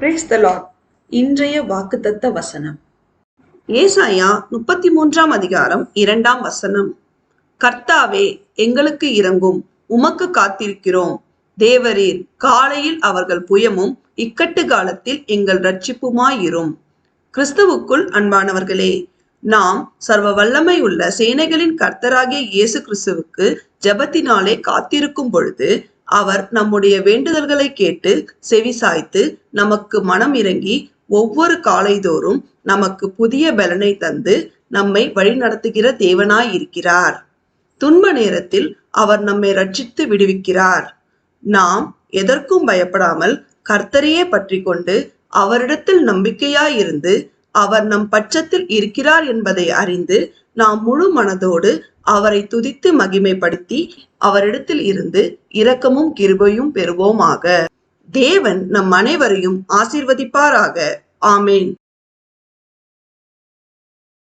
Brace த Lord. இன்றைய வாக்குத்தத்த வசனம். ஏசாயா முப்பத்தி மூன்றாம் அதிகாரம் இரண்டாம் வசனம். கர்த்தாவே எங்களுக்கு இறங்கும் உமக்கு காத்திருக்கிறோம். தேவரீர் காலையில் அவர்கள் புயமும் இக்கட்டு காலத்தில் எங்கள் ரட்சிப்புமாயிரும் கிறிஸ்துவுக்குள் அன்பானவர்களே நாம் சர்வ வல்லமை உள்ள சேனைகளின் கர்த்தராகிய இயேசு கிறிஸ்துவுக்கு ஜெபத்தினாலே காத்திருக்கும் பொழுது அவர் நம்முடைய வேண்டுதல்களை கேட்டு செவிசாய்த்து நமக்கு மனம் இறங்கி ஒவ்வொரு காலைதோறும் நமக்கு புதிய பலனை தந்து நம்மை வழிநடத்துகிற தேவனாயிருக்கிறார் துன்ப நேரத்தில் அவர் நம்மை ரட்சித்து விடுவிக்கிறார். நாம் எதற்கும் பயப்படாமல் கர்த்தரையே பற்றி கொண்டு அவரிடத்தில் நம்பிக்கையாயிருந்து அவர் நம் பட்சத்தில் இருக்கிறார் என்பதை அறிந்து நாம் முழு மனதோடு அவரை துதித்து மகிமைப்படுத்தி அவரிடத்தில் இருந்து இரக்கமும் கிருபையும் பெறுவோமாக. தேவன் நம் அனைவரையும் ஆசீர்வதிப்பாராக. ஆமேன்.